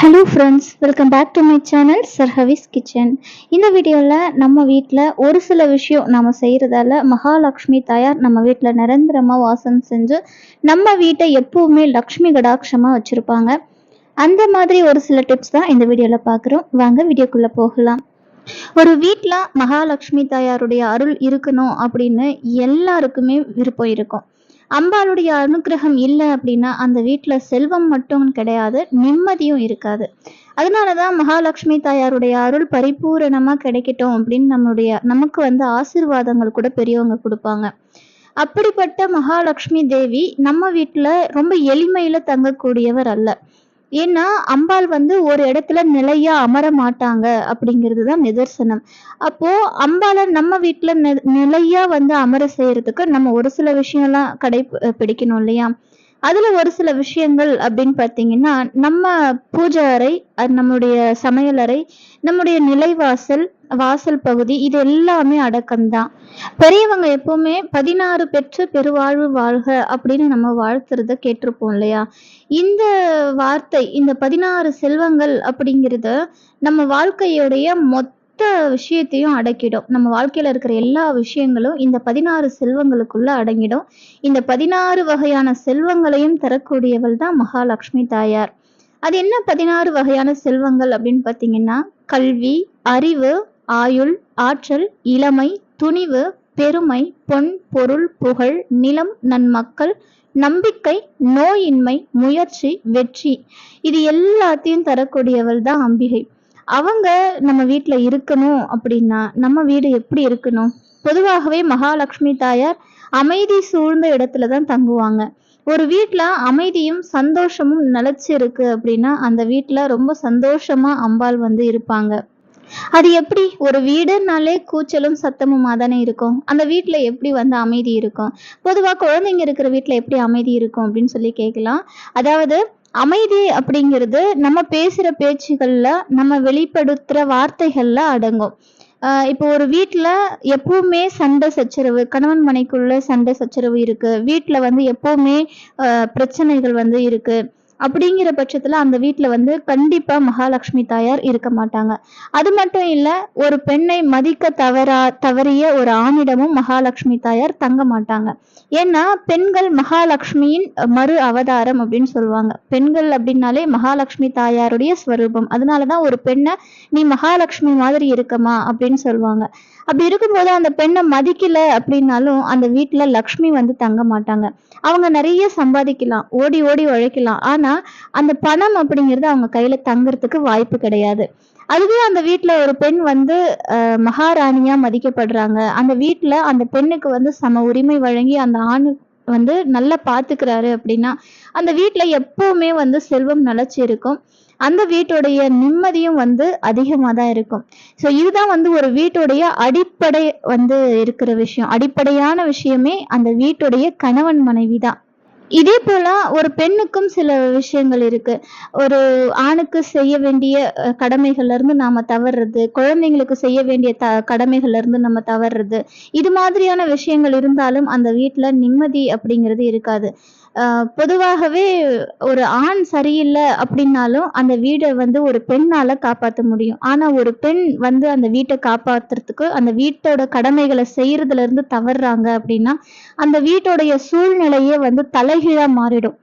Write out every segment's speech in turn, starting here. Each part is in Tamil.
Hello friends welcome back to my channel சர்ஹவிஸ் kitchen இந்த வீடியோவில் நம்ம வீட்டில் ஒரு சில விஷயம் நம்ம செய்கிறதால மகாலட்சுமி தாயார் நம்ம வீட்டில் நிரந்தரமாக வாசம் செஞ்சு நம்ம வீட்டை எப்போவுமே லக்ஷ்மி கடாட்சமாக வச்சுருப்பாங்க. அந்த மாதிரி ஒரு சில டிப்ஸ் தான் இந்த வீடியோவில் பார்க்குறோம். வாங்க வீடியோக்குள்ளே போகலாம். ஒரு வீட்டில் மகாலட்சுமி தாயாருடைய அருள் இருக்கணும் அப்படின்னு எல்லாருக்குமே விருப்பம் இருக்கும். அம்பாளுடைய அனுகிரகம் இல்லை அப்படின்னா அந்த வீட்டில் செல்வம் மட்டும் கிடையாது நிம்மதியும் இருக்காது. அதனால தான் மகாலட்சுமி தாயாருடைய அருள் பரிபூரணமாக கிடைக்கட்டும் அப்படின்னு நம்மளுடைய நமக்கு வந்து ஆசீர்வாதங்கள் கூட பெரியவங்க கொடுப்பாங்க. அப்படிப்பட்ட மகாலட்சுமி தேவி நம்ம வீட்டில் ரொம்ப எளிமையில் தங்கக்கூடியவர் அல்ல. ஏன்னா அம்பாள் வந்து ஒரு இடத்துல நிலையா அமர மாட்டாங்க அப்படிங்கிறது தான் நிதர்சனம். அப்போ அம்பாளை நம்ம வீட்டுல நிலையா வந்து அமர செய்யறதுக்கு நம்ம ஒரு சில விஷயம்லாம் கடை பிடிக்கணும் இல்லையா? அதுல ஒரு சில விஷயங்கள் அப்படின்னு பார்த்தீங்கன்னா நம்ம பூஜை அறை நம்முடைய சமையலறை நம்முடைய நிலைவாசல் வாசல் பகுதி இது எல்லாமே அடக்கம்தான். பெரியவங்க எப்பவுமே பதினாறு பெற்று பெருவாழ்வு வாழ்க அப்படின்னு நம்ம வாழ்த்துறத கேட்டிருப்போம் இல்லையா? இந்த வார்த்தை இந்த பதினாறு செல்வங்கள் அப்படிங்கிறது நம்ம வாழ்க்கையுடைய மொத்த விஷயத்தையும் அடக்கிடும். நம்ம வாழ்க்கையில இருக்கிற எல்லா விஷயங்களும் இந்த பதினாறு செல்வங்களுக்குள்ள அடங்கிடும். இந்த பதினாறு வகையான செல்வங்களையும் தரக்கூடியவள் தான் மகாலட்சுமி தாயார். அது என்ன பதினாறு வகையான செல்வங்கள் அப்படின்னு பார்த்தீங்கன்னா கல்வி அறிவு ஆயுள் ஆற்றல் இளமை துணிவு பெருமை பொன் பொருள் புகழ் நிலம் நன்மக்கள் நம்பிக்கை நோயின்மை முயற்சி வெற்றி. இது எல்லாத்தையும் தரக்கூடியவள் தான் அம்பிகை. அவங்க நம்ம வீட்டில் இருக்கணும் அப்படின்னா நம்ம வீடு எப்படி இருக்கணும்? பொதுவாகவே மகாலட்சுமி தாயார் அமைதி சூழ்ந்த இடத்துல தான் தங்குவாங்க. ஒரு வீட்டில் அமைதியும் சந்தோஷமும் நிலச்சி இருக்கு அப்படின்னா அந்த வீட்டில் ரொம்ப சந்தோஷமா அம்பாள் வந்து இருப்பாங்க. அது எப்படி? ஒரு வீடுனாலே கூச்சலும் சத்தமுமா தானே இருக்கும். அந்த வீட்டில் எப்படி வந்து அமைதி இருக்கும்? பொதுவாக குழந்தைங்க இருக்கிற வீட்டில் எப்படி அமைதி இருக்கும் அப்படின்னு சொல்லி கேட்கலாம் அதாவது அமைதி அப்படிங்கிறது நம்ம பேசுகிற பேச்சுகளில் நம்ம வெளிப்படுத்துகிற வார்த்தைகளில் அடங்கும். இப்போ ஒரு வீட்டில் எப்பவுமே சண்டை சச்சரவு கணவன் மனைக்குள்ள சண்டை சச்சரவு இருக்குது வீட்டில் வந்து எப்பவுமே பிரச்சனைகள் வந்து இருக்குது அப்படிங்கிற பட்சத்துல அந்த வீட்டுல வந்து கண்டிப்பா மகாலட்சுமி தாயார் இருக்க மாட்டாங்க. அது மட்டும் இல்ல ஒரு பெண்ணை மதிக்க தவறா தவறிய ஒரு ஆணிடமும் மகாலட்சுமி தாயார் தங்க மாட்டாங்க. ஏன்னா பெண்கள் மகாலட்சுமியின் மறு அவதாரம் அப்படின்னு சொல்லுவாங்க. பெண்கள் அப்படின்னாலே மகாலட்சுமி தாயாருடைய ஸ்வரூபம். அதனாலதான் ஒரு பெண்ணை நீ மகாலட்சுமி மாதிரி இருக்கமா அப்படின்னு சொல்லுவாங்க. அப்படி இருக்கும்போது அந்த பெண்ணை மதிக்கல அப்படின்னாலும் அந்த வீட்டுல லக்ஷ்மி வந்து தங்க மாட்டாங்க. அவங்க நிறைய சம்பாதிக்கலாம் ஓடி ஓடி உழைக்கலாம். ஆனா அந்த பணம் அப்படிங்கிறது அவங்க கையில தங்குறதுக்கு வாய்ப்பு கிடையாது. அதுவே அந்த வீட்டுல ஒரு பெண் வந்து மகாராணியா மதிக்கப்படுறாங்க. அந்த வீட்டுல அந்த பெண்ணுக்கு வந்து சம உரிமை வழங்கி அந்த ஆண் வந்து நல்லா பார்த்துக்கிறாரு அப்படின்னா அந்த வீட்டுல எப்பவுமே வந்து செல்வம் நிலச்சி இருக்கும். அந்த வீட்டுடைய நிம்மதியும் வந்து அதிகமாக தான் இருக்கும். ஸோ இதுதான் வந்து ஒரு வீட்டுடைய அடிப்படை வந்து இருக்கிற விஷயம். அடிப்படையான விஷயமே அந்த வீட்டுடைய கணவன் மனைவி தான். இதே போல ஒரு பெண்ணுக்கும் சில விஷயங்கள் இருக்கு. ஒரு ஆணுக்கு செய்ய வேண்டிய கடமைகள்ல இருந்து நாம தவறுறது குழந்தைங்களுக்கு செய்ய வேண்டிய த கடமைகள்ல இருந்து நம்ம தவறுறது இது மாதிரியான விஷயங்கள் இருந்தாலும் அந்த வீட்டுல நிம்மதி அப்படிங்கிறது இருக்காது. பொதுவாகவே ஒரு ஆண் சரியில்லை அப்படின்னாலும் அந்த வீடை வந்து ஒரு பெண்ணால் காப்பாற்ற முடியும். ஆனால் ஒரு பெண் வந்து அந்த வீட்டை காப்பாற்றுறதுக்கு அந்த வீட்டோட கடமைகளை செய்கிறதுலேருந்து தவறுறாங்க அப்படின்னா அந்த வீட்டோடைய சூழ்நிலையே வந்து தலைகீழாக மாறிடும்.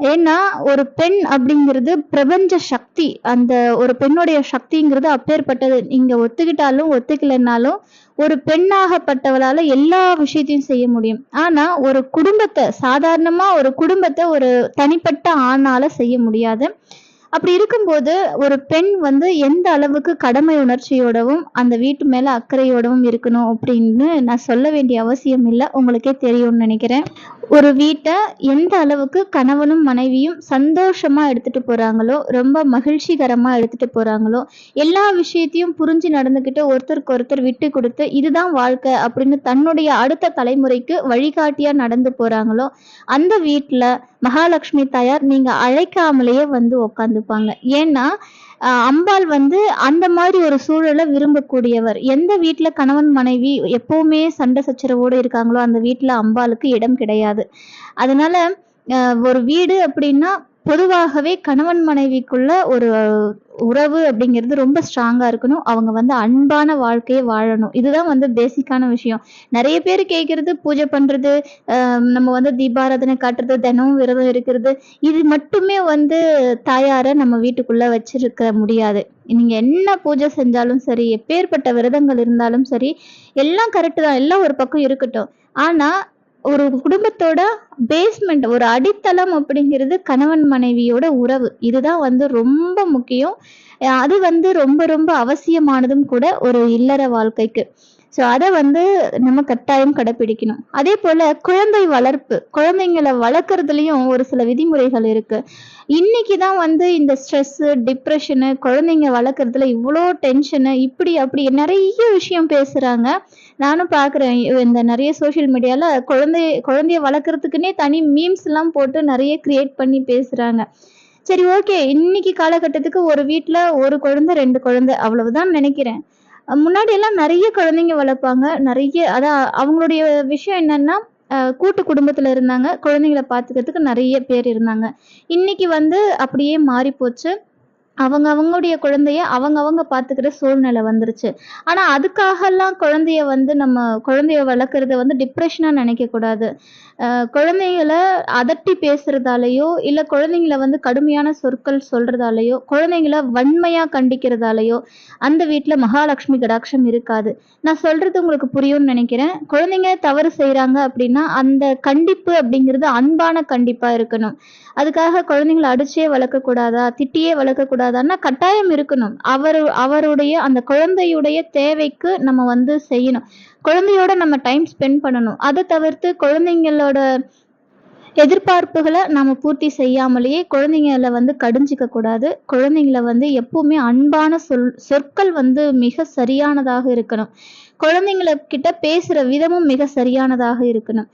ஏன்னா ஒரு பெண் அப்படிங்கிறது பிரபஞ்ச சக்தி. அந்த ஒரு பெண்ணுடைய சக்திங்கிறது அப்பேற்பட்டது. நீங்க ஒத்துக்கிட்டாலும் ஒத்துக்கலைன்னாலும் ஒரு பெண்ணாகப்பட்டவளால எல்லா விஷயத்தையும் செய்ய முடியும். ஆனா ஒரு குடும்பத்தை சாதாரணமா ஒரு குடும்பத்தை ஒரு தனிப்பட்ட ஆணால செய்ய முடியாது. அப்படி இருக்கும்போது ஒரு பெண் வந்து எந்த அளவுக்கு கடமை உணர்ச்சியோடவும் அந்த வீட்டு மேலே அக்கறையோடவும் இருக்கணும் அப்படின்னு நான் சொல்ல வேண்டிய அவசியம் இல்லை. உங்களுக்கே தெரியும்னு நினைக்கிறேன். ஒரு வீட்டை எந்த அளவுக்கு கணவனும் மனைவியும் சந்தோஷமாக எடுத்துகிட்டு போகிறாங்களோ ரொம்ப மகிழ்ச்சிகரமாக எடுத்துகிட்டு போகிறாங்களோ எல்லா விஷயத்தையும் புரிஞ்சு நடந்துக்கிட்டு ஒருத்தருக்கு ஒருத்தர் விட்டு கொடுத்து இதுதான் வாழ்க்கை அப்படின்னு தன்னுடைய அடுத்த தலைமுறைக்கு வழிகாட்டியாக நடந்து போகிறாங்களோ அந்த வீட்டில் மகாலட்சுமி தாயார் நீங்கள் அழைக்காமலேயே வந்து உக்காந்துப்பாங்க ஏன்னா அம்பாள் வந்து அந்த மாதிரி ஒரு சூழலை விரும்பக்கூடியவர். எந்த வீட்டுல கணவன் மனைவி எப்பவுமே சண்டை சச்சரவோடு இருக்காங்களோ அந்த வீட்டுல அம்பாளுக்கு இடம் கிடையாது. அதனால ஒரு வீடு அப்படின்னா பொதுவாகவே கணவன் மனைவிக்குள்ள ஒரு உறவு அப்படிங்கிறது ரொம்ப ஸ்ட்ராங்காக இருக்கணும். அவங்க வந்து அன்பான வாழ்க்கையை வாழணும். இதுதான் வந்து பேசிக்கான விஷயம். நிறைய பேர் கேட்கறது பூஜை பண்ணுறது நம்ம வந்து தீபாராதனை காட்டுறது தினமும் விரதம் இருக்கிறது. இது மட்டுமே வந்து தாயாரை நம்ம வீட்டுக்குள்ளே வச்சிருக்க முடியாது. நீங்கள் என்ன பூஜை செஞ்சாலும் சரி எப்பேற்பட்ட விரதங்கள் இருந்தாலும் சரி எல்லாம் கரெக்டு தான். எல்லாம் ஒரு பக்கம் இருக்கட்டும். ஆனால் ஒரு குடும்பத்தோட பேஸ்மெண்ட் ஒரு அடித்தளம் அப்படிங்கிறது கணவன் மனைவியோட உறவு. இதுதான் வந்து ரொம்ப முக்கியம். அது வந்து ரொம்ப ரொம்ப அவசியமானதும் கூட ஒரு இல்லற வாழ்க்கைக்கு. ஸோ அதை வந்து நம்ம கட்டாயம் கடைப்பிடிக்கணும். அதே போல குழந்தை வளர்ப்பு. குழந்தைங்களை வளர்க்குறதுலையும் ஒரு சில விதிமுறைகள் இருக்கு. இன்னைக்கு தான் வந்து இந்த ஸ்ட்ரெஸ்ஸு டிப்ரெஷனு குழந்தைங்க வளர்க்குறதுல இவ்வளோ டென்ஷனு இப்படி அப்படி நிறைய விஷயம் பேசுறாங்க. நானும் பார்க்குறேன் இந்த நிறைய சோஷியல் மீடியாவில் குழந்தை குழந்தைய வளர்க்குறதுக்குன்னே தனி மீம்ஸ் எல்லாம் போட்டு நிறைய கிரியேட் பண்ணி பேசுகிறாங்க சரி ஓகே இன்னைக்கு காலகட்டத்துக்கு ஒரு வீட்டில் ஒரு குழந்தை ரெண்டு குழந்தை அவ்வளவுதான் நினைக்கிறேன். முன்னாடி எல்லாம் நிறைய குழந்தைங்க வளர்ப்பாங்க. நிறைய அதான் அவங்களுடைய விஷயம் என்னன்னா கூட்டு குடும்பத்துல இருந்தாங்க. குழந்தைங்களை பார்த்துக்கிறதுக்கு நிறைய பேர் இருந்தாங்க. இன்னைக்கு வந்து அப்படியே மாறி போச்சு அவங்க அவங்களுடைய குழந்தைய அவங்க அவங்க பார்த்துக்கிற சூழ்நிலை வந்துருச்சு. ஆனா அதுக்காகலாம் குழந்தைய வந்து நம்ம குழந்தைய வளர்க்குறத வந்து டிப்ரெஷனா நினைக்க கூடாது குழந்தைகளை அதட்டி பேசுறதாலேயோ இல்ல குழந்தைங்கள வந்து கடுமையான சொற்கள் சொல்றதாலேயோ குழந்தைங்கள வன்மையா கண்டிக்கிறதாலேயோ அந்த வீட்டில் மகாலட்சுமி கடாட்சம் இருக்காது. நான் சொல்றது உங்களுக்கு புரியும்னு நினைக்கிறேன். குழந்தைங்க தவறு செய்கிறாங்க அப்படின்னா அந்த கண்டிப்பு அப்படிங்கிறது அன்பான கண்டிப்பா இருக்கணும். அதுக்காக குழந்தைங்களை அடிச்சே வளர்க்கக்கூடாதா திட்டியே வளர்க்கக்கூடாதான்னா கட்டாயம் இருக்கணும். அவர் அவருடைய அந்த குழந்தையுடைய தேவைக்கு நம்ம வந்து செய்யணும். குழந்தையோட நம்ம டைம் ஸ்பெண்ட் பண்ணணும். அதை தவிர்த்து குழந்தைங்களோட எதிர்பார்ப்புகளை நாம் பூர்த்தி செய்யாமலேயே குழந்தைங்கள வந்து கடிஞ்சிக்க கூடாது குழந்தைங்கள வந்து எப்பவுமே அன்பான சொல் சொற்கள் வந்து மிக சரியானதாக இருக்கணும். குழந்தைங்கள கிட்ட விதமும் மிக சரியானதாக இருக்கணும்.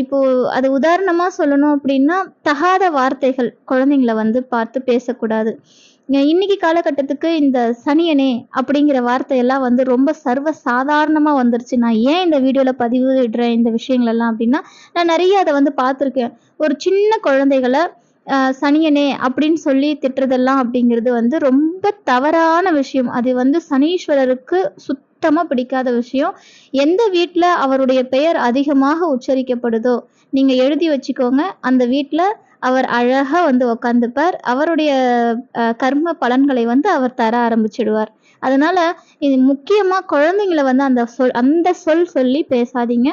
இப்போது இப்போ அது உதாரணமாக சொல்லணும் அப்படின்னா தகாத வார்த்தைகள் குழந்தைங்கள வந்து பார்த்து பேசக்கூடாது. இன்னைக்கு காலகட்டத்துக்கு இந்த சனியனே அப்படிங்கிற வார்த்தையெல்லாம் வந்து ரொம்ப சர்வ சாதாரணமாக வந்துருச்சு. நான் ஏன் இந்த வீடியோவில் பதிவிடுறேன் இந்த விஷயங்கள் எல்லாம் அப்படின்னா நான் நிறைய அதை வந்து பார்த்துருக்கேன். ஒரு சின்ன குழந்தைகளை சனியனே அப்படின்னு சொல்லி திட்டுறதெல்லாம் அப்படிங்கிறது வந்து ரொம்ப தவறான விஷயம். அது வந்து சனீஸ்வரருக்கு சுத் சுத்தமா பிடிக்காத விஷயம் எந்த வீட்டில் அவருடைய பெயர் அதிகமாக உச்சரிக்கப்படுதோ நீங்க எழுதி வச்சுக்கோங்க. அந்த வீட்ல அவர் அழகா வந்து உக்காந்துப்பார். அவருடைய கர்ம பலன்களை வந்து அவர் தர ஆரம்பிச்சிடுவார். அதனால இது முக்கியமா குழந்தைங்களை வந்து அந்த சொல் அந்த சொல் சொல்லி பேசாதீங்க.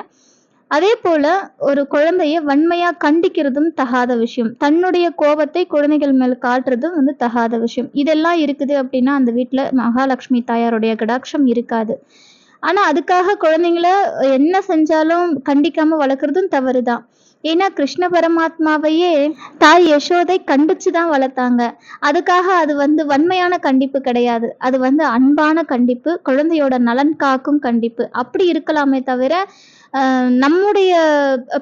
அதே போல ஒரு குழந்தைய வன்மையா கண்டிக்கிறதும் தகாத விஷயம். தன்னுடைய கோபத்தை குழந்தைகள் மேல் காட்டுறதும் வந்து தகாத விஷயம். இதெல்லாம் இருக்குது அப்படின்னா அந்த வீட்டுல மகாலட்சுமி தாயாருடைய கடாட்சம் இருக்காது. ஆனா அதுக்காக குழந்தைங்கள என்ன செஞ்சாலும் கண்டிக்காம வளர்க்குறதும் தவறுதான். ஏன்னா கிருஷ்ண பரமாத்மாவையே தாய் யசோதை கண்டிச்சு தான் வளர்த்தாங்க. அதுக்காக அது வந்து வன்மையான கண்டிப்பு கிடையாது. அது வந்து அன்பான கண்டிப்பு குழந்தையோட நலன் காக்கும் கண்டிப்பு. அப்படி இருக்கலாமே தவிர நம்முடைய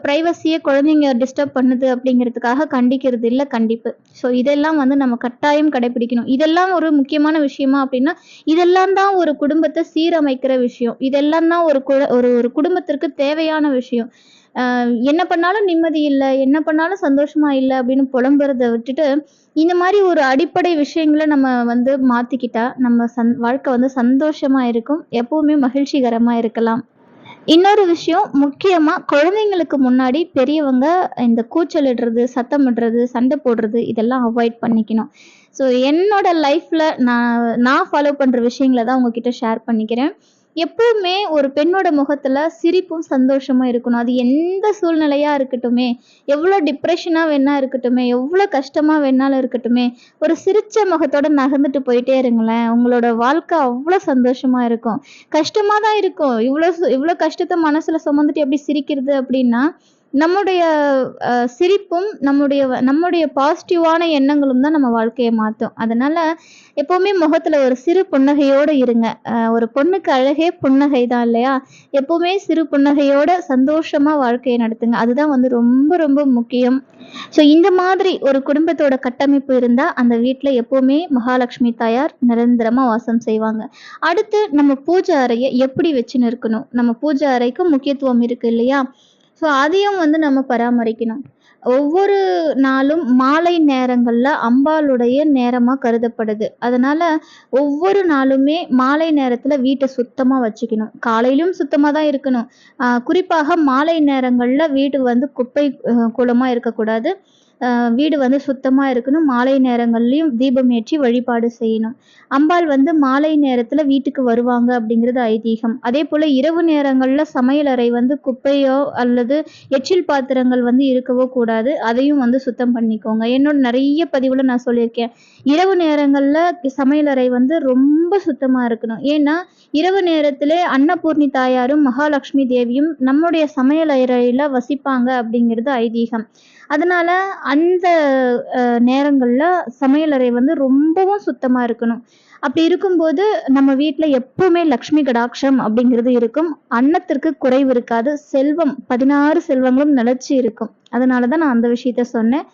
ப்ரைவசியை குழந்தைங்க டிஸ்டர்ப் பண்ணுது அப்படிங்கிறதுக்காக கண்டிக்கிறது இல்லை கண்டிப்பு. ஸோ இதெல்லாம் வந்து நம்ம கட்டாயம் கடைபிடிக்கணும் இதெல்லாம் ஒரு முக்கியமான விஷயமா அப்படின்னா இதெல்லாம் தான் ஒரு குடும்பத்தை சீரமைக்கிற விஷயம். இதெல்லாம் தான் ஒரு குழ ஒரு ஒரு குடும்பத்திற்கு தேவையான விஷயம். என்ன பண்ணாலும் நிம்மதி இல்லை என்ன பண்ணாலும் சந்தோஷமா இல்லை அப்படின்னு புலம்புறத விட்டுட்டு இந்த மாதிரி ஒரு அடிப்படை விஷயங்களை நம்ம வந்து மாத்திக்கிட்டா நம்ம சந் வாழ்க்கை வந்து சந்தோஷமா இருக்கும். எப்பவுமே மகிழ்ச்சிகரமா இருக்கலாம். இன்னொரு விஷயம் முக்கியமா குழந்தைங்களுக்கு முன்னாடி பெரியவங்க இந்த கூச்சலிடுறது சத்தமிடுறது சண்டை போடுறது இதெல்லாம் அவாய்ட் பண்ணிக்கணும். ஸோ என்னோட லைஃப்ல நான் நான் ஃபாலோ பண்ற விஷயங்களை தான் உங்ககிட்ட ஷேர் பண்ணிக்கிறேன். எப்பவுமே ஒரு பெண்ணோட முகத்துல சிரிப்பும் சந்தோஷமும் இருக்கணும். அது எந்த சூழ்நிலையா இருக்கட்டுமே எவ்வளோ டிப்ரெஷனா வேணா இருக்கட்டுமே எவ்வளோ கஷ்டமா வேணாலும் இருக்கட்டுமே ஒரு சிரிச்ச முகத்தோட நகர்ந்துட்டு போயிட்டே இருங்களேன். உங்களோட வாழ்க்கை அவ்வளோ சந்தோஷமா இருக்கும். கஷ்டமா தான் இருக்கும். இவ்வளோ சு- இவ்வளோ கஷ்டத்தை மனசுல சுமந்துட்டு எப்படி சிரிக்கிறது அப்படின்னா நம்முடைய சிரிப்பும் நம்முடைய வ- நம்முடைய பாசிட்டிவான எண்ணங்களும் தான் நம்ம வாழ்க்கையை மாற்றும் அதனால் எப்போவுமே முகத்தில் ஒரு சிறு புன்னகையோடு இருங்க. ஒரு பொண்ணுக்கு அழகே புன்னகை தான் இல்லையா? எப்போவுமே சிறு புன்னகையோட சந்தோஷமாக வாழ்க்கையை நடத்துங்க. அதுதான் வந்து ரொம்ப ரொம்ப முக்கியம். ஸோ இந்த மாதிரி ஒரு குடும்பத்தோட கட்டமைப்பு இருந்தால் அந்த வீட்டில் எப்போவுமே மகாலட்சுமி தாயார் நிரந்தரமாக வாசம் செய்வாங்க. அடுத்து நம்ம பூஜை அறையை எப்படி வச்சுன்னு இருக்கணும் நம்ம பூஜை அறைக்கும் முக்கியத்துவம் இருக்குது இல்லையா? ஸோ அதையும் வந்து நம்ம பராமரிக்கணும் ஒவ்வொரு நாளும் மாலை நேரங்களில் அம்பாளுடைய நேரமாக கருதப்படுது. அதனால் ஒவ்வொரு நாளுமே மாலை நேரத்தில் வீட்டை சுத்தமாக வச்சுக்கணும். காலையிலும் சுத்தமாக தான் இருக்கணும். குறிப்பாக மாலை நேரங்களில் வீடு வந்து குப்பை குளமாக இருக்கக்கூடாது. வீடு வந்து சுத்தமாக இருக்கணும். மாலை நேரங்கள்லையும் தீபம் ஏற்றி வழிபாடு செய்யணும். அம்பாள் வந்து மாலை நேரத்தில் வீட்டுக்கு வருவாங்க அப்படிங்கிறது ஐதீகம். அதே போல் இரவு நேரங்களில் சமையலறை வந்து குப்பையோ அல்லது எச்சில் பாத்திரங்கள் வந்து இருக்கவோ கூடாது. அதையும் வந்து சுத்தம் பண்ணிக்கோங்க. என்னோட நிறைய பதிவில் நான் சொல்லியிருக்கேன். இரவு நேரங்களில் சமையலறை வந்து ரொம்ப சுத்தமாக இருக்கணும். ஏன்னா, இரவு நேரத்தில் அன்னபூர்ணி தாயாரும், மகாலட்சுமி தேவியும் நம்முடைய சமையல் அறையில் வசிப்பாங்க அப்படிங்கிறது ஐதீகம். அதனால அந்த நேரங்களில் சமையலறை வந்து ரொம்பவும் சுத்தமாக இருக்கணும். அப்படி இருக்கும்போது நம்ம வீட்டில் எப்பவுமே லக்ஷ்மி கடாட்சம் அப்படிங்கிறது இருக்கும். அன்னத்திற்கு குறைவு இருக்காது. செல்வம் 16 செல்வங்களும் நிலச்சி இருக்கும். அதனால தான் நான் அந்த விஷயத்த சொன்னேன்.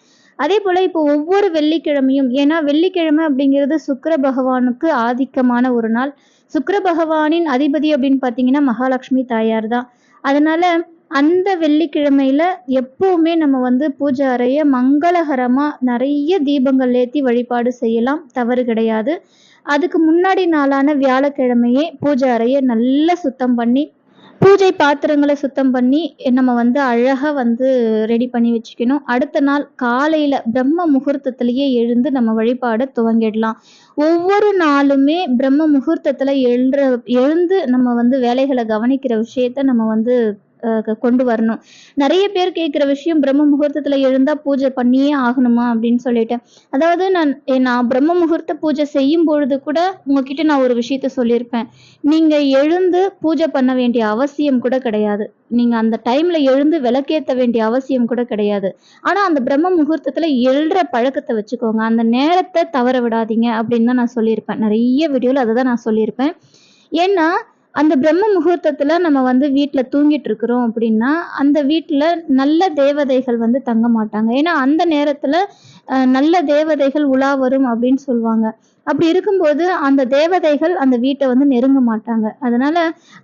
அதே போல் இப்போ ஒவ்வொரு வெள்ளிக்கிழமையும் ஏன்னா வெள்ளிக்கிழமை அப்படிங்கிறது சுக்கர பகவானுக்கு ஆதிக்கமான ஒரு நாள். சுக்கர பகவானின் அதிபதி அப்படின்னு பார்த்தீங்கன்னா மகாலட்சுமி தாயார் தான். அதனால அந்த வெள்ளிக்கிழமையில எப்பவுமே நம்ம வந்து பூஜை அறைய மங்களகரமா நிறைய தீபங்கள் ஏற்றி வழிபாடு செய்யலாம். தவறு கிடையாது. அதுக்கு முன்னாடி நாளான வியாழக்கிழமையே பூஜை அறைய நல்லா சுத்தம் பண்ணி, பூஜை பாத்திரங்களை சுத்தம் பண்ணி நம்ம வந்து அழகா வந்து ரெடி பண்ணி வச்சுக்கணும். அடுத்த நாள் காலையில பிரம்ம முகூர்த்தத்திலேயே எழுந்து நம்ம வழிபாட துவங்கிடலாம். ஒவ்வொரு நாளுமே பிரம்ம முகூர்த்தத்துல எழுற எழுந்து நம்ம வந்து வேலைகளை கவனிக்கிற விஷயத்த நம்ம வந்து கொண்டு வரணும். நிறைய பேர் கேட்குற விஷயம் பிரம்ம முகூர்த்தத்தில் எழுந்தால் பூஜை பண்ணியே ஆகணுமா அப்படின்னு சொல்லிட்டு. அதாவது நான் நான் பிரம்ம முகூர்த்த பூஜை செய்யும் பொழுது கூட உங்ககிட்ட நான் ஒரு விஷயத்த சொல்லியிருப்பேன். நீங்கள் எழுந்து பூஜை பண்ண வேண்டிய அவசியம் கூட கிடையாது. நீங்கள் அந்த டைமில் எழுந்து விளக்கேற்ற வேண்டிய அவசியம் கூட கிடையாது. ஆனால் அந்த பிரம்ம முகூர்த்தத்தில் எழுற பழக்கத்தை வச்சுக்கோங்க. அந்த நேரத்தை தவற விடாதீங்க அப்படின்னு தான் நான் சொல்லியிருப்பேன். நிறைய வீடியோவில் அதை தான் நான் சொல்லியிருப்பேன். ஏன்னா, அந்த பிரம்ம முகூர்த்தத்தில் நம்ம வந்து வீட்டில் தூங்கிட்டு இருக்கிறோம் அப்படின்னா, அந்த வீட்டில் நல்ல தேவதைகள் வந்து தங்க மாட்டாங்க. ஏன்னா அந்த நேரத்தில் நல்ல தேவதைகள் உலா வரும் அப்படின்னு சொல்லுவாங்க. அப்படி இருக்கும்போது அந்த தேவதைகள் அந்த வீட்டை வந்து நெருங்க மாட்டாங்க. அதனால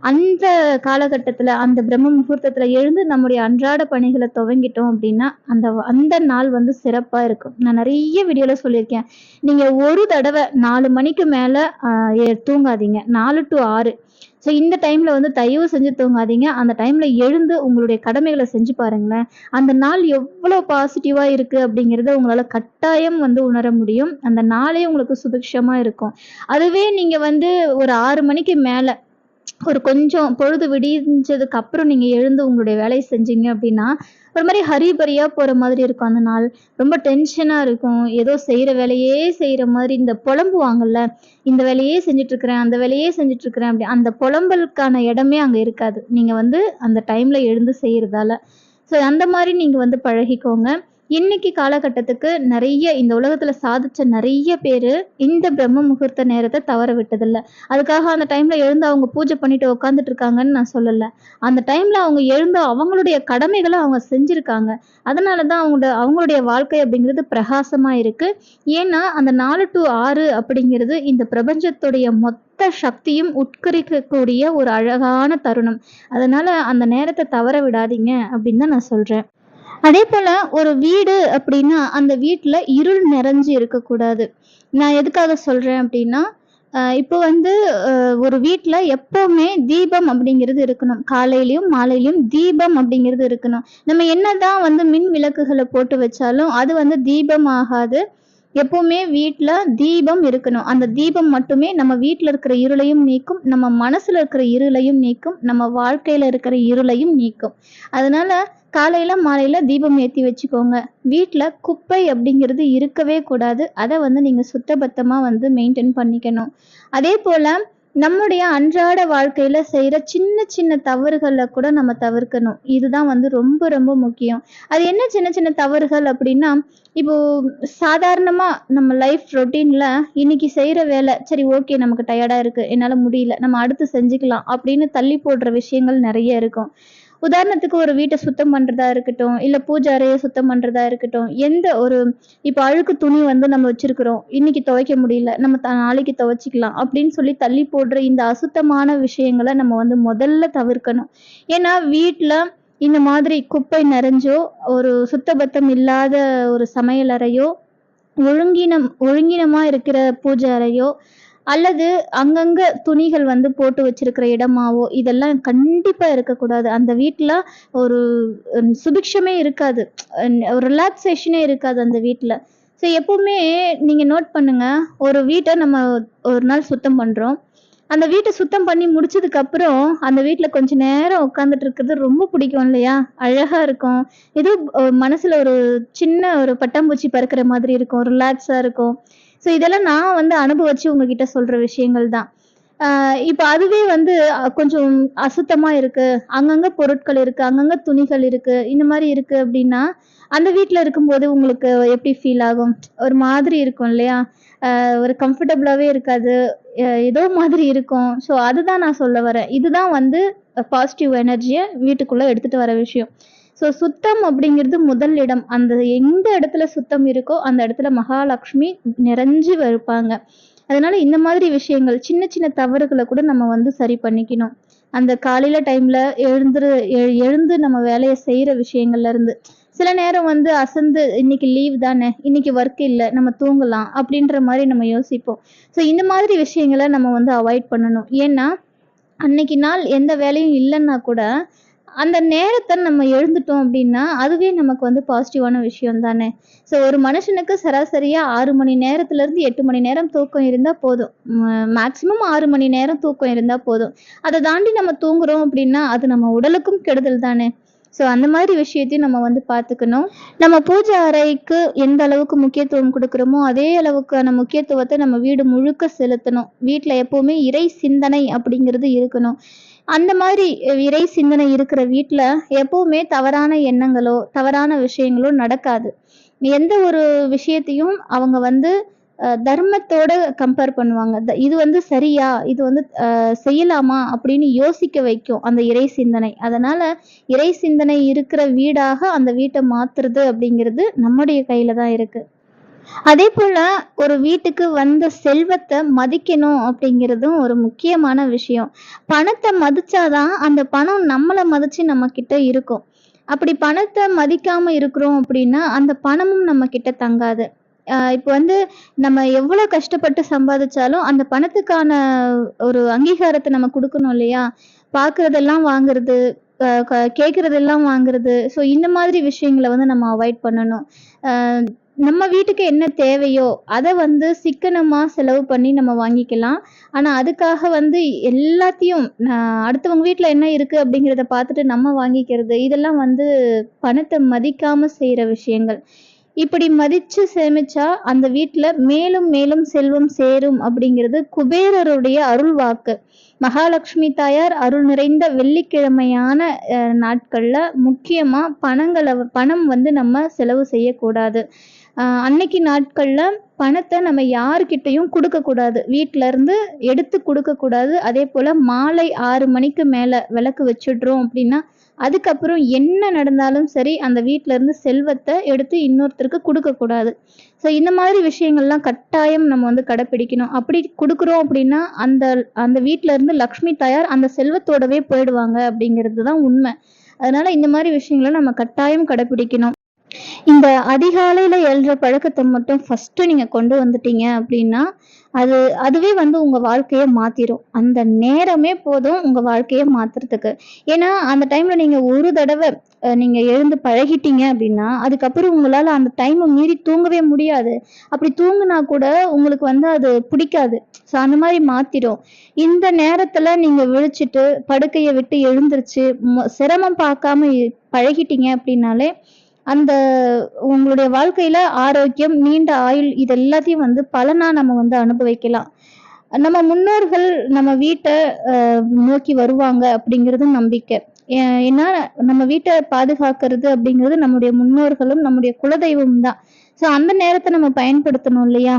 அந்த காலகட்டத்தில் அந்த பிரம்ம முகூர்த்தத்தில் எழுந்து நம்முடைய அன்றாட பணிகளை துவங்கிட்டோம் அப்படின்னா, அந்த அந்த நாள் வந்து சிறப்பாக இருக்கும். நான் நிறைய வீடியோவில் சொல்லியிருக்கேன். நீங்கள் ஒரு தடவை நாலு மணிக்கு மேலே தூங்காதீங்க. நாலு டு ஆறு ஸோ இந்த டைமில் வந்து தயவு செஞ்சு தூங்காதீங்க. அந்த டைமில் எழுந்து உங்களுடைய கடமைகளை செஞ்சு பாருங்களேன். அந்த நாள் எவ்வளோ பாசிட்டிவாக இருக்குது அப்படிங்கிறத உங்களால் கட்டாயம் வந்து உணர முடியும். அந்த நாளே உங்களுக்கு சுபிக்ஷமாக இருக்கும். அதுவே நீங்கள் வந்து ஒரு ஆறு மணிக்கு மேலே ஒரு கொஞ்சம் பொழுது விடிஞ்சதுக்கு அப்புறம் நீங்க எழுந்து உங்களுடைய வேலையை செஞ்சீங்க அப்படின்னா, ஒரு மாதிரி ஹரிபரியா போற மாதிரி இருக்கும் அந்த நாள். ரொம்ப டென்ஷனா இருக்கும். ஏதோ செய்கிற வேலையே செய்கிற மாதிரி இந்த புலம்புவாங்கல்ல, இந்த வேலையே செஞ்சுட்டு இருக்கிறேன், அந்த வேலையே செஞ்சுட்டு இருக்கிறேன் அப்படி அந்த புலம்பலுக்கான இடமே அங்க இருக்காது. நீங்க வந்து அந்த டைம்ல எழுந்து செய்கிறதால ஸோ அந்த மாதிரி நீங்க வந்து பழகிக்கோங்க. இன்னைக்கு காலகட்டத்துக்கு நிறைய இந்த உலகத்துல சாதிச்ச நிறைய பேர் இந்த பிரம்ம முகூர்த்த நேரத்தை தவற விட்டதில்ல. அதுக்காக அந்த டைம்ல எழுந்து அவங்க பூஜை பண்ணிட்டு உட்காந்துட்டு இருக்காங்கன்னு நான் சொல்லல. அந்த டைம்ல அவங்க எழுந்து அவங்களுடைய கடமைகளை அவங்க செஞ்சிருக்காங்க. அதனாலதான் அவங்களோட அவங்களுடைய வாழ்க்கை அப்படிங்கிறது பிரகாசமா இருக்கு. ஏன்னா அந்த நாலு டு ஆறு அப்படிங்கிறது இந்த பிரபஞ்சத்துடைய மொத்த சக்தியும் உட்கரிக்கக்கூடிய ஒரு அழகான தருணம். அதனால அந்த நேரத்தை தவற விடாதீங்க அப்படின்னு தான் நான் சொல்றேன். அதே போல ஒரு வீடு அப்படின்னா, அந்த வீட்டில் இருள் நிறைஞ்சு இருக்கக்கூடாது. நான் எதுக்காக சொல்கிறேன் அப்படின்னா, இப்போ வந்து ஒரு வீட்டில் எப்போவுமே தீபம் அப்படிங்கிறது இருக்கணும். காலையிலையும் மாலையிலையும் தீபம் அப்படிங்கிறது இருக்கணும். நம்ம என்னதான் வந்து மின் விளக்குகளை போட்டு வச்சாலும், அது வந்து தீபம் ஆகாது. எப்பவுமே வீட்டில் தீபம் இருக்கணும். அந்த தீபம் மட்டுமே நம்ம வீட்டில் இருக்கிற இருளையும் நீக்கும். நம்ம மனசில் இருக்கிற இருளையும் நீக்கும். நம்ம வாழ்க்கையில் இருக்கிற இருளையும் நீக்கும். அதனால காலையில் மாலையில் தீபம் ஏற்றி வச்சுக்கோங்க. வீட்டில் குப்பை அப்படிங்கிறது இருக்கவே கூடாது. அதை வந்து நீங்கள் சுத்தபத்தமாக வந்து மெயின்டெயின் பண்ணிக்கணும். அதே போல் நம்முடைய அன்றாட வாழ்க்கையில் செய்கிற சின்ன சின்ன தவறுகளில் கூட நம்ம தவிர்க்கணும். இதுதான் வந்து ரொம்ப ரொம்ப முக்கியம். அது என்ன சின்ன சின்ன தவறுகள் அப்படின்னா, இப்போ சாதாரணமாக நம்ம லைஃப் ரொட்டீனில் இன்னைக்கு செய்கிற வேலை சரி ஓகே நமக்கு டயர்டாக இருக்குது என்னால் முடியல. நம்ம அடுத்து செஞ்சுக்கலாம் அப்படின்னு தள்ளி போடுற விஷயங்கள் நிறைய இருக்கும். உதாரணத்துக்கு ஒரு வீட்டை சுத்தம் பண்றதா இருக்கட்டும், இல்ல பூஜை அறைய சுத்தம் பண்றதா இருக்கட்டும், எந்த ஒரு இப்ப அழுக்கு துணி வந்து நம்ம வச்சிருக்கிறோம். இன்னைக்கு துவைக்க முடியல. நம்ம த நாளைக்கு துவைச்சிக்கலாம் அப்படின்னு சொல்லி தள்ளி போடுற இந்த அசுத்தமான விஷயங்களை நம்ம வந்து முதல்ல தவிர்க்கணும். ஏன்னா வீட்ல இந்த மாதிரி குப்பை நிறைஞ்சோ ஒரு சுத்தபத்தம் இல்லாத ஒரு சமையலறையோ ஒழுங்கினம் ஒழுங்கினமா இருக்கிற பூஜை அறையோ அல்லது அங்கங்க துணிகள் வந்து போட்டு வச்சிருக்கிற இடமாவோ இதெல்லாம் கண்டிப்பா இருக்கக்கூடாது. அந்த வீட்டில் ஒரு சுபிக்ஷமே இருக்காது. ஒரு ரிலாக்ஸேஷனே இருக்காது அந்த வீட்டில் ஸோ எப்பவுமே நீங்க நோட் பண்ணுங்க ஒரு வீட்டை நம்ம ஒரு நாள் சுத்தம் பண்றோம். அந்த வீட்டை சுத்தம் பண்ணி முடிச்சதுக்கு அப்புறம் அந்த வீட்டில் கொஞ்ச நேரம் உட்காந்துட்டு இருக்கிறது ரொம்ப பிடிக்கும் இல்லையா? அழகா இருக்கும். ஏதோ மனசில் மனசுல ஒரு சின்ன ஒரு பட்டாம்பூச்சி பறக்கிற மாதிரி இருக்கும். ரிலாக்ஸா இருக்கும். ஸோ இதெல்லாம் நான் வந்து அனுபவிச்சு உங்ககிட்ட சொல்ற விஷயங்கள் தான் இப்போ அதுவே வந்து கொஞ்சம் அசுத்தமா இருக்கு. அங்கங்க பொருட்கள் இருக்கு அங்கங்க துணிகள் இருக்கு இந்த மாதிரி இருக்கு அப்படின்னா அந்த வீட்டில் இருக்கும்போது உங்களுக்கு எப்படி ஃபீல் ஆகும்? ஒரு மாதிரி இருக்கும் இல்லையா? ஒரு கம்ஃபர்டபுளாகவே இருக்காது. ஏதோ மாதிரி இருக்கும். ஸோ அதுதான் நான் சொல்ல வரேன். இதுதான் வந்து பாசிட்டிவ் எனர்ஜியை வீட்டுக்குள்ளே எடுத்துகிட்டு வர விஷயம். ஸோ சுத்தம் அப்படிங்கிறது முதல் இடம். அந்த எந்த இடத்துல சுத்தம் இருக்கோ அந்த இடத்துல மகாலட்சுமி நிறைஞ்சு இருப்பாங்க. அதனால இந்த மாதிரி விஷயங்கள் சின்ன சின்ன தவறுகளை கூட நம்ம வந்து சரி பண்ணிக்கணும். அந்த காலையில டைம்ல எழுந்துரு எழுந்து நம்ம வேலையை செய்யற விஷயங்கள்ல இருந்து சில நேரம் வந்து அசந்து இன்னைக்கு லீவ் தானே இன்னைக்கு ஒர்க் இல்லை நம்ம தூங்கலாம் அப்படின்ற மாதிரி நம்ம யோசிப்போம். ஸோ இந்த மாதிரி விஷயங்களை நம்ம வந்து அவாய்ட் பண்ணணும். ஏன்னா அன்னைக்கு நாள் எந்த வேலையும் இல்லைன்னா கூட அந்த நேரத்தை நம்ம எழுந்துட்டோம் அப்படின்னா அதுவே நமக்கு வந்து பாசிட்டிவான விஷயம் தானே? ஸோ ஒரு மனுஷனுக்கு சராசரியாக ஆறு மணி நேரத்துலேருந்து எட்டு மணி நேரம் தூக்கம் இருந்தால் போதும். மேக்ஸிமம் ஆறு மணி நேரம் தூக்கம் இருந்தால் போதும். அதை தாண்டி நம்ம தூங்குறோம் அப்படின்னா அது நம்ம உடலுக்கும் கெடுதல் தானே? ஸோ அந்த மாதிரி விஷயத்தையும் நம்ம வந்து பார்த்துக்கணும். நம்ம பூஜை அறைக்கு எந்த அளவுக்கு முக்கியத்துவம் கொடுக்குறோமோ அதே அளவுக்கான முக்கியத்துவத்தை நம்ம வீடு முழுக்க செலுத்தணும். வீட்டில் எப்போவுமே இறை சிந்தனை அப்படிங்கிறது இருக்கணும். அந்த மாதிரி இறை சிந்தனை இருக்கிற வீட்டில் எப்பவுமே தவறான எண்ணங்களோ தவறான விஷயங்களோ நடக்காது. எந்த ஒரு விஷயத்தையும் அவங்க வந்து தர்மத்தோட கம்பேர் பண்ணுவாங்க. த- இது வந்து சரியா? இது வந்து செய்யலாமா? அப்படின்னு யோசிக்க வைக்கும் அந்த இறை சிந்தனை. அதனால இறை சிந்தனை இருக்கிற வீடாக அந்த வீட்டை மாத்துறது அப்படிங்கிறது நம்முடைய கையில தான் இருக்கு. அதே போல ஒரு வீட்டுக்கு வந்த செல்வத்தை மதிக்கணும் அப்படிங்கிறதும் ஒரு முக்கியமான விஷயம். பணத்தை மதிச்சாதான் அந்த பணம் நம்மளை மதிச்சு நம்ம கிட்ட இருக்கும். அப்படி பணத்தை மதிக்காம இருக்கிறோம் அப்படின்னா அந்த பணமும் நம்ம கிட்ட தங்காது. ஆஹ் இப்போ வந்து நம்ம எவ்வளவு கஷ்டப்பட்டு சம்பாதிச்சாலும் அந்த பணத்துக்கான ஒரு அங்கீகாரத்தை நம்ம கொடுக்கணும் இல்லையா? பார்க்குறதெல்லாம் வாங்குறது கேட்குறதெல்லாம் வாங்குறது. ஸோ இந்த மாதிரி விஷயங்களை வந்து நம்ம அவாய்ட் பண்ணணும். ஆஹ் நம்ம வீட்டுக்கு என்ன தேவையோ அதை வந்து சிக்கனமாக செலவு பண்ணி நம்ம வாங்கிக்கலாம். ஆனால் அதுக்காக வந்து எல்லாத்தையும் அடுத்தவங்க வீட்டில் என்ன இருக்குது அப்படிங்கிறத பார்த்துட்டு நம்ம வாங்கிக்கிறது இதெல்லாம் வந்து பணத்தை மதிக்காமல் செய்கிற விஷயங்கள். இப்படி மதித்து சேமிச்சா அந்த வீட்டில் மேலும் மேலும் செல்வம் சேரும் அப்படிங்கிறது குபேரருடைய அருள் வாக்கு. மகாலட்சுமி தாயார் அருள் நிறைந்த வெள்ளிக்கிழமையான நாட்களில் முக்கியமாக பணங்களை பணம் வந்து நம்ம செலவு செய்யக்கூடாது. அன்னைக்கு நாட்களில் பணத்தை நம்ம யாருக்கிட்டையும் கொடுக்கக்கூடாது வீட்டிலருந்து எடுத்து கொடுக்கக்கூடாது அதே போல் மாலை ஆறு மணிக்கு மேலே விளக்கு வச்சிடுறோம் அப்படின்னா அதுக்கப்புறம் என்ன நடந்தாலும் சரி அந்த வீட்டிலேருந்து செல்வத்தை எடுத்து இன்னொருத்தருக்கு கொடுக்கக்கூடாது ஸோ இந்த மாதிரி விஷயங்கள்லாம் கட்டாயம் நம்ம வந்து கடைப்பிடிக்கணும். அப்படி கொடுக்குறோம் அப்படின்னா அந்த அந்த வீட்ல இருந்து லக்ஷ்மி தாயார் அந்த செல்வத்தோடவே போயிடுவாங்க அப்படிங்கிறது தான் உண்மை. அதனால் இந்த மாதிரி விஷயங்களை நம்ம கட்டாயம் கடைப்பிடிக்கணும். இந்த அதிகாலையில எழுற பழக்கத்தை மட்டும் ஃபர்ஸ்ட் நீங்க கொண்டு வந்துட்டீங்க அப்படின்னா அது அதுவே வந்து உங்க வாழ்க்கையை மாத்திரும். அந்த நேரமே போதும் உங்க வாழ்க்கையை மாத்துறதுக்கு. ஏன்னா அந்த டைம்ல நீங்க ஒரு தடவை நீங்கள் நீங்க எழுந்து பழகிட்டீங்க அப்படின்னா அதுக்கப்புறம் உங்களால அந்த டைமை மீறி தூங்கவே முடியாது. அப்படி தூங்குனா கூட உங்களுக்கு வந்து அது பிடிக்காது. ஸோ அந்த மாதிரி மாற்றிடும் இந்த நேரத்துல நீங்க விழிச்சிட்டு படுக்கையை விட்டு எழுந்திருச்சு மொ- சிரமம் பார்க்காம பழகிட்டீங்க அப்படின்னாலே அந்த உங்களுடைய வாழ்க்கையில ஆரோக்கியம் நீண்ட ஆயுள் இது எல்லாத்தையும் வந்து பலனா நம்ம வந்து அனுபவிக்கலாம். நம்ம முன்னோர்கள் நம்ம வீட்டை அஹ், நோக்கி வருவாங்க அப்படிங்கிறது நம்பிக்கை. ஏ- ஏன்னா நம்ம வீட்டை பாதுகாக்கிறது அப்படிங்கிறது நம்முடைய முன்னோர்களும் நம்முடைய குலதெய்வம் தான். ஸோ அந்த நேரத்தை நம்ம பயன்படுத்தணும் இல்லையா?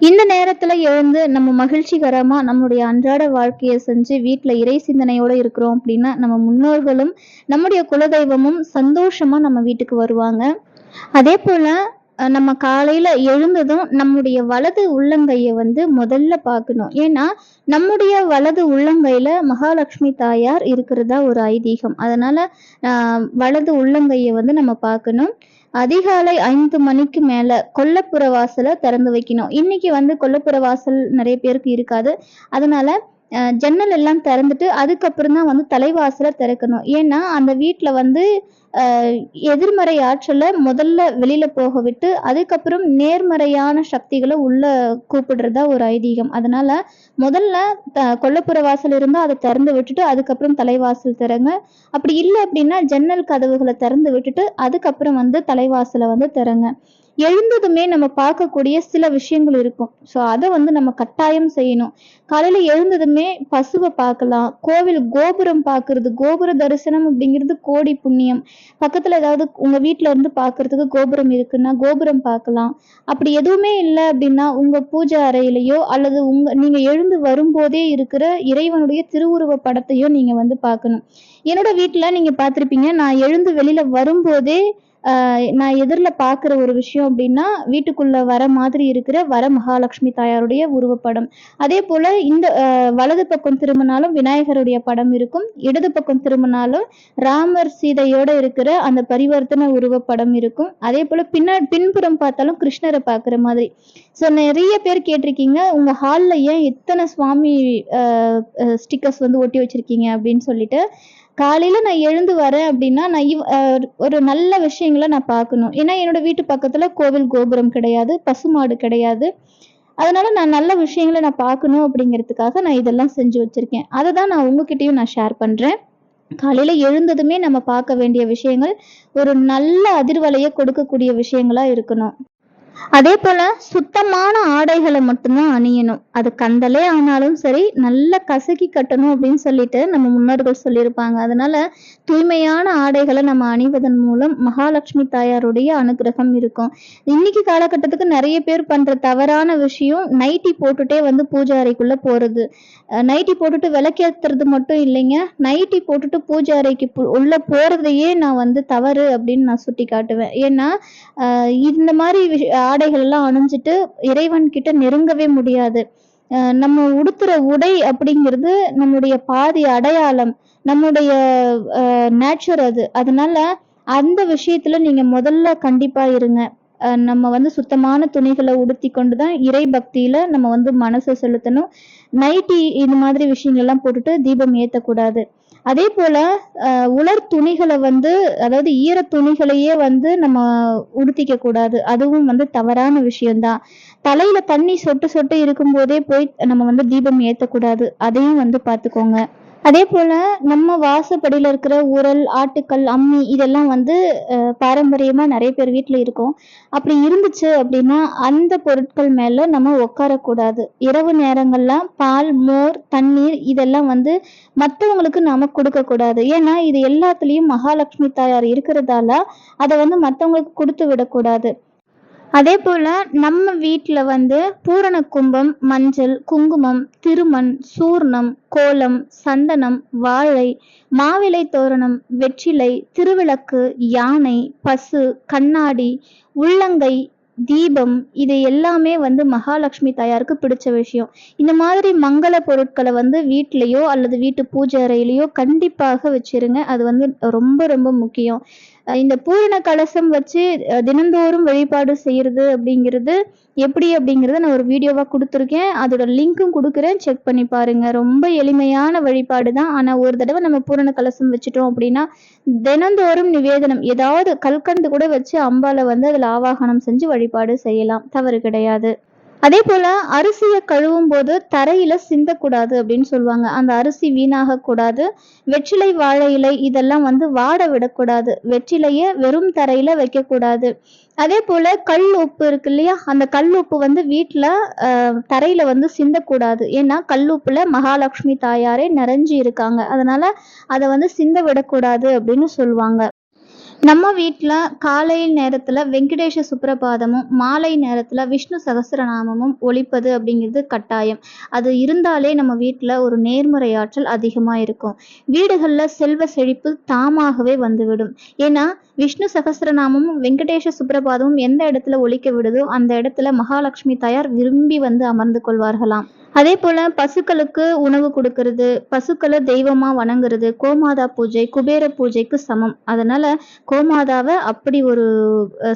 இந்த நேரத்துல எழுந்து நம்ம மகிழ்ச்சிகரமா நம்முடைய அன்றாட வாழ்க்கையை செஞ்சு வீட்டுல இறை சிந்தனையோட இருக்கிறோம் அப்படின்னா நம்ம முன்னோர்களும் நம்முடைய குலதெய்வமும் சந்தோஷமா நம்ம வீட்டுக்கு வருவாங்க. அதே போல அஹ் நம்ம காலையில எழுந்ததும் நம்முடைய வலது உள்ளங்கையை வந்து முதல்ல பார்க்கணும். ஏன்னா நம்முடைய வலது உள்ளங்கையில மகாலட்சுமி தாயார் இருக்கிறதா ஒரு ஐதீகம். அதனால ஆஹ் வலது உள்ளங்கையை வந்து நம்ம பார்க்கணும். அதிகாலை ஐந்து மணிக்கு மேல கொல்லப்புற வாசலை திறந்து வைக்கணும். இன்னைக்கு வந்து கொல்லப்புற வாசல் நிறைய பேருக்கு இருக்காது. அதனால ஜன்னல் எல்லாம் திறந்துட்டு அதுக்கப்புறம் தான் வந்து தலைவாசலை திறக்கணும். ஏன்னா அந்த வீட்டில் வந்து எதிர்மறை ஆற்றலை முதல்ல வெளியில் போக விட்டு அதுக்கப்புறம் நேர்மறையான சக்திகளை உள்ளே கூப்பிடுறதா ஒரு ஐதீகம். அதனால் முதல்ல த- கொல்லப்புற வாசல் இருந்தால் அதை திறந்து விட்டுட்டு அதுக்கப்புறம் தலைவாசல் திறங்க. அப்படி இல்லை அப்படின்னா ஜன்னல் கதவுகளை திறந்து விட்டுட்டு அதுக்கப்புறம் வந்து தலைவாசலை வந்து திறங்க. எழுந்ததுமே நம்ம பார்க்கக்கூடிய சில விஷயங்கள் இருக்கும். ஸோ அதை வந்து நம்ம கட்டாயம் செய்யணும். காலையில் எழுந்ததுமே பசுவை பார்க்கலாம். கோவில் கோபுரம் பார்க்கறது கோபுர தரிசனம் அப்படிங்கிறது கோடி புண்ணியம். பக்கத்தில் ஏதாவது உங்கள் வீட்டில் இருந்து பார்க்கறதுக்கு கோபுரம் இருக்குன்னா கோபுரம் பார்க்கலாம். அப்படி எதுவுமே இல்லை அப்படின்னா உங்கள் பூஜை அறையிலையோ அல்லது உங்கள் நீங்கள் எழுந்து வரும்போதே இருக்கிற இறைவனுடைய திருவுருவ படத்தையோ நீங்கள் வந்து பார்க்கணும். என்னோட வீட்டில் நீங்கள் பார்த்துருப்பீங்க நான் எழுந்து வெளியில் வரும்போதே நான் எதிரில் பார்க்குற ஒரு விஷயம் அப்படின்னா வீட்டுக்குள்ள வர மாதிரி இருக்கிற வர மகாலட்சுமி தாயாருடைய உருவப்படம். அதே போல இந்த வலது பக்கம் திரும்பினாலும் விநாயகருடைய படம் இருக்கும். இடது பக்கம் திரும்பினாலும் ராமர் சீதையோட இருக்கிற அந்த பரிவர்த்தனை உருவப்படம் இருக்கும். அதே போல பின்னா பின்புறம் பார்த்தாலும் கிருஷ்ணரை பார்க்குற மாதிரி. ஸோ நிறைய பேர் கேட்டிருக்கீங்க உங்க ஹாலில் ஏன் இத்தனை சுவாமி ஸ்டிக்கர்ஸ் வந்து ஒட்டி வச்சிருக்கீங்க அப்படின்னு சொல்லிட்டு. காலையில நான் எழுந்து வரேன் அப்படின்னா நான் இவ் ஒரு நல்ல விஷயங்களை நான் பார்க்கணும். ஏன்னா என்னோட வீட்டு பக்கத்துல கோவில் கோபுரம் கிடையாது பசுமாடு கிடையாது. அதனால நான் நல்ல விஷயங்களை நான் பார்க்கணும் அப்படிங்கிறதுக்காக நான் இதெல்லாம் செஞ்சு வச்சிருக்கேன். அதை தான் நான் உங்ககிட்டயும் நான் ஷேர் பண்றேன். காலையில எழுந்ததுமே நம்ம பார்க்க வேண்டிய விஷயங்கள் ஒரு நல்ல அதிர்வலையை கொடுக்கக்கூடிய விஷயங்களா இருக்கணும். அதே போல சுத்தமான ஆடைகளை மட்டும்தான் அணியணும். அது கந்தலே ஆனாலும் சரி நல்ல கசக்கி கட்டணும் அப்படின்னு சொல்லிட்டு நம்ம முன்னோர்கள் சொல்லியிருப்பாங்க. அதனால தூய்மையான ஆடைகளை நம்ம அணிவதன் மூலம் மகாலட்சுமி தாயாருடைய அனுகிரகம் இருக்கும். இன்னைக்கு காலகட்டத்துக்கு நிறைய பேர் பண்ற தவறான விஷயம் நைட்டி போட்டுட்டே வந்து பூஜை அறைக்குள்ள போறது. நைட்டி போட்டுட்டு விளக்கேத்துறது மட்டும் இல்லைங்க. நைட்டி போட்டுட்டு பூஜை அறைக்கு உள்ள போறதையே நான் வந்து தவறு அப்படின்னு நான் சுட்டி காட்டுவேன் ஏன்னா ஆஹ் இந்த மாதிரி விஷ- ஆடைகள் எல்லாம் அணிஞ்சிட்டு இறைவன் கிட்ட நெருங்கவே முடியாது. நம்ம உடுத்துற உடை அப்படிங்கிறது நம்முடைய பாதி அடையாளம் நம்முடைய நேச்சர் அது. அதனால அந்த விஷயத்துல நீங்க முதல்ல கண்டிப்பா இருங்க. நம்ம வந்து சுத்தமான துணிகளை உடுத்தி கொண்டு தான் இறை பக்தியில நம்ம வந்து மனசை செலுத்தணும். நைட்டி இந்த மாதிரி விஷயங்கள் எல்லாம் போட்டுட்டு தீபம் ஏத்தக்கூடாது. அதே போல உலர் துணிகளை வந்து அதாவது ஈர துணிகளையே வந்து நம்ம உடுத்திக்க கூடாது. அதுவும் வந்து தவறான விஷயம்தான். தலையில தண்ணி சொட்டு சொட்டு இருக்கும்போதே போய் நம்ம வந்து தீபம் ஏற்றக்கூடாது அதையும் வந்து பார்த்துக்கோங்க. அதே போல் நம்ம வாசப்படியில் இருக்கிற உரல் ஆட்டுக்கல் அம்மி இதெல்லாம் வந்து பாரம்பரியமாக நிறைய பேர் வீட்டில் இருக்கும். அப்படி இருந்துச்சு அப்படின்னா அந்த பொருட்கள் மேலே நம்ம உட்காரக்கூடாது இரவு நேரங்கள்லாம் பால் மோர் தண்ணீர் இதெல்லாம் வந்து மற்றவங்களுக்கு நாம் கொடுக்கக்கூடாது. ஏன்னா இது எல்லாத்துலேயும் மகாலட்சுமி தாயார் இருக்கிறதால அதை வந்து மற்றவங்களுக்கு கொடுத்து விடக்கூடாது. அதே போல நம்ம வீட்டில் வந்து பூரண கும்பம் மஞ்சள் குங்குமம் திருமண் சூர்ணம் கோலம் சந்தனம் வாழை மாவிலை தோரணம் வெற்றிலை திருவிளக்கு யானை பசு கண்ணாடி உள்ளங்கை தீபம் இது எல்லாமே வந்து மகாலட்சுமி தாயாருக்கு பிடிச்ச விஷயம். இந்த மாதிரி மங்கள பொருட்களை வந்து வீட்லேயோ அல்லது வீட்டு பூஜை அறையிலையோ கண்டிப்பாக வச்சிருங்க. அது வந்து ரொம்ப ரொம்ப முக்கியம். இந்த பூரண கலசம் வச்சு தினந்தோறும் வழிபாடு செய்யறது அப்படிங்கிறது எப்படி அப்படிங்கிறத நான் ஒரு வீடியோவாக கொடுத்துருக்கேன். அதோட லிங்க்கும் கொடுக்குறேன். செக் பண்ணி பாருங்க. ரொம்ப எளிமையான வழிபாடு தான். ஆனால் ஒரு தடவை நம்ம பூரண கலசம் வச்சுட்டோம் அப்படின்னா தினந்தோறும் நிவேதனம் ஏதாவது கல்கண்டு கூட வச்சு அம்பால வந்து அதில் ஆவாகனம் செஞ்சு வழிபாடு செய்யலாம். தவறு கிடையாது. அதே போல அரிசியை கழுவும் போது தரையில சிந்தக்கூடாது அப்படின்னு சொல்லுவாங்க. அந்த அரிசி வீணாக கூடாது வெற்றிலை வாழை இலை இதெல்லாம் வந்து வாட விடக்கூடாது. வெற்றிலையை வெறும் தரையில வைக்க கூடாது அதே போல கல் உப்பு இருக்கு இல்லையா? அந்த கல் உப்பு வந்து வீட்டுல தரையில் தரையில வந்து சிந்தக்கூடாது. ஏன்னா கல் உப்புல மகாலட்சுமி தாயாரே நிறைஞ்சு இருக்காங்க. அதனால அதை வந்து சிந்த விடக்கூடாது அப்படின்னு சொல்லுவாங்க. நம்ம வீட்டில் காலை நேரத்தில் வெங்கடேஷ சுப்ரபாதமும் மாலை நேரத்தில் விஷ்ணு சகஸ்ரநாமமும் ஒழிப்பது அப்படிங்கிறது கட்டாயம். அது இருந்தாலே நம்ம வீட்டில் ஒரு நேர்முறை ஆற்றல் அதிகமாக இருக்கும். வீடுகளில் செல்வ செழிப்பு தாமாகவே வந்துவிடும். ஏன்னா விஷ்ணு சகசரநாமமும் வெங்கடேஷ சுப்ரபாதமும் எந்த இடத்துல ஒழிக்க விடுதோ அந்த இடத்துல மகாலட்சுமி தாயார் விரும்பி வந்து அமர்ந்து கொள்வார்களாம். அதே போல பசுக்களுக்கு உணவு கொடுக்கறது பசுக்களை தெய்வமா வணங்குறது கோமாதா பூஜை குபேர பூஜைக்கு சமம். அதனால கோமாதாவை அப்படி ஒரு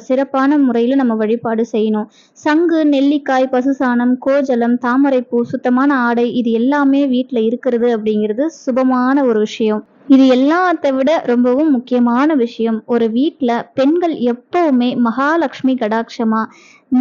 சிறப்பான முறையில் நம்ம வழிபாடு செய்யணும். சங்கு நெல்லிக்காய் பசுசாணம் கோஜலம் தாமரைப்பூ சுத்தமான ஆடை இது எல்லாமே வீட்டில் இருக்கிறது அப்படிங்கிறது சுபமான ஒரு விஷயம். இது எல்லாத்தை விட ரொம்பவும் முக்கியமான விஷயம். ஒரு வீட்டில் பெண்கள் எப்பவுமே மகாலட்சுமி கடாட்சமா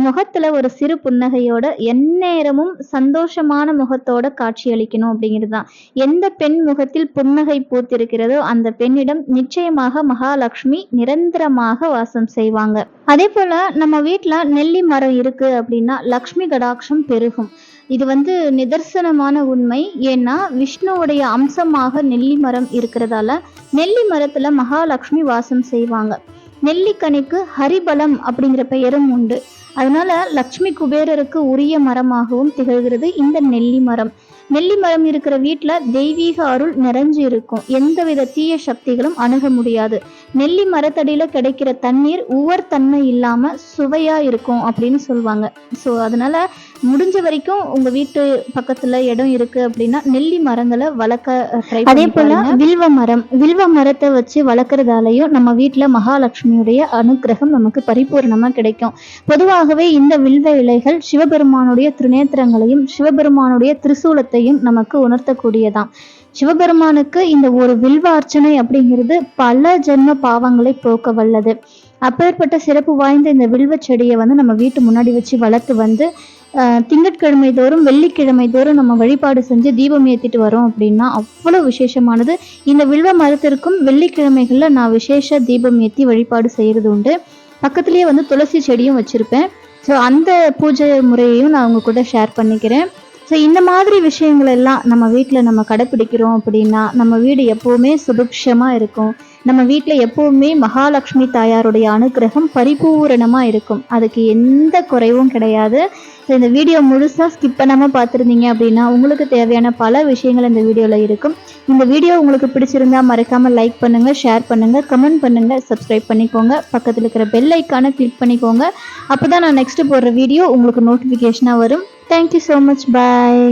முகத்துல ஒரு சிறு புன்னகையோட எந்நேரமும் சந்தோஷமான முகத்தோட காட்சியளிக்கணும் அப்படிங்கிறது தான் எந்த பெண் முகத்தில் புன்னகை பூத்திருக்கிறதோ அந்த பெண்ணிடம் நிச்சயமாக மகாலட்சுமி நிரந்தரமாக வாசம் செய்வாங்க. அதே போல நம்ம வீட்டுல நெல்லி மரம் இருக்கு அப்படின்னா லக்ஷ்மி கடாட்சம் பெருகும். இது வந்து நிதர்சனமான உண்மை. ஏன்னா விஷ்ணுவுடைய அம்சமாக நெல்லி மரம் இருக்கிறதால நெல்லி மரத்துல மகாலட்சுமி வாசம் செய்வாங்க. நெல்லிக்கனிக்கு ஹரிபலம் அப்படிங்கிற பெயரும் உண்டு. அதனால லக்ஷ்மி குபேரருக்கு உரிய மரமாகவும் திகழ்கிறது இந்த நெல்லி மரம். நெல்லி மரம் இருக்கிற வீட்டில் தெய்வீக அருள் நிறைஞ்சு இருக்கும். எந்தவித தீய சக்திகளும் அணுக முடியாது. நெல்லி மரத்தடியில கிடைக்கிற தண்ணீர் உவர் தன்மை இல்லாம சுவையா இருக்கும் அப்படின்னு சொல்லுவாங்க ஸோ அதனால முடிஞ்ச வரைக்கும் உங்க வீட்டு பக்கத்துல இடம் இருக்கு அப்படின்னா நெல்லி மரங்களை வளர்க்க ட்ரை அதே போல வில்வ மரம் வில்வ மரத்தை வச்சு வளர்க்குறதாலையும் நம்ம வீட்டுல மகாலட்சுமியுடைய அனுக்கிரகம் நமக்கு பரிபூர்ணமா கிடைக்கும். பொதுவாகவே இந்த வில்வ இலைகள் சிவபெருமானுடைய திருநேத்திரங்களையும் சிவபெருமானுடைய திரிசூலத்தையும் நமக்கு உணர்த்தக்கூடியதாம். சிவபெருமானுக்கு இந்த ஒரு வில்வ அர்ச்சனை அப்படிங்கிறது பல ஜென்ம பாவங்களை போக்க வல்லது. அப்பேற்பட்ட சிறப்பு வாய்ந்த இந்த வில்வ செடியை வந்து நம்ம வீட்டு முன்னாடி வச்சு வளர்த்து வந்து திங்கட்கிழமை தோறும் வெள்ளிக்கிழமை தோறும் நம்ம வழிபாடு செஞ்சு தீபம் ஏற்றிட்டு வரோம் அப்படின்னா அவ்வளோ விசேஷமானது. இந்த வில்வ மரத்திற்கும் வெள்ளிக்கிழமைகளில் நான் விசேஷ தீபம் ஏற்றி வழிபாடு செய்கிறது உண்டு. பக்கத்துலேயே வந்து துளசி செடியும் வச்சுருப்பேன். ஸோ அந்த பூஜை முறையையும் நான் உங்கள் கூட ஷேர் பண்ணிக்கிறேன். ஸோ இந்த மாதிரி விஷயங்கள் எல்லாம் நம்ம வீட்டில் நம்ம கடைப்பிடிக்கிறோம் அப்படின்னா நம்ம வீடு எப்போவுமே சுபிக்ஷமாக இருக்கும். நம்ம வீட்டில் எப்போவுமே மகாலட்சுமி தாயாருடைய அனுக்கிரகம் பரிபூரணமாக இருக்கும். அதுக்கு எந்த குறைவும் கிடையாது. ஸோ இந்த வீடியோ முழுசாக ஸ்கிப் பண்ணாமல் பார்த்துருந்தீங்க அப்படின்னா உங்களுக்கு தேவையான பல விஷயங்கள் இந்த வீடியோவில் இருக்கும். இந்த வீடியோ உங்களுக்கு பிடிச்சிருந்தா மறக்காமல் லைக் பண்ணுங்கள் ஷேர் பண்ணுங்கள் கமெண்ட் பண்ணுங்கள் சப்ஸ்கிரைப் பண்ணிக்கோங்க. பக்கத்தில் இருக்கிற பெல் ஐக்கானை கிளிக் பண்ணிக்கோங்க. அப்போ தான் நான் நெக்ஸ்ட்டு போடுற வீடியோ உங்களுக்கு நோட்டிஃபிகேஷனாக வரும். Thank you so much bye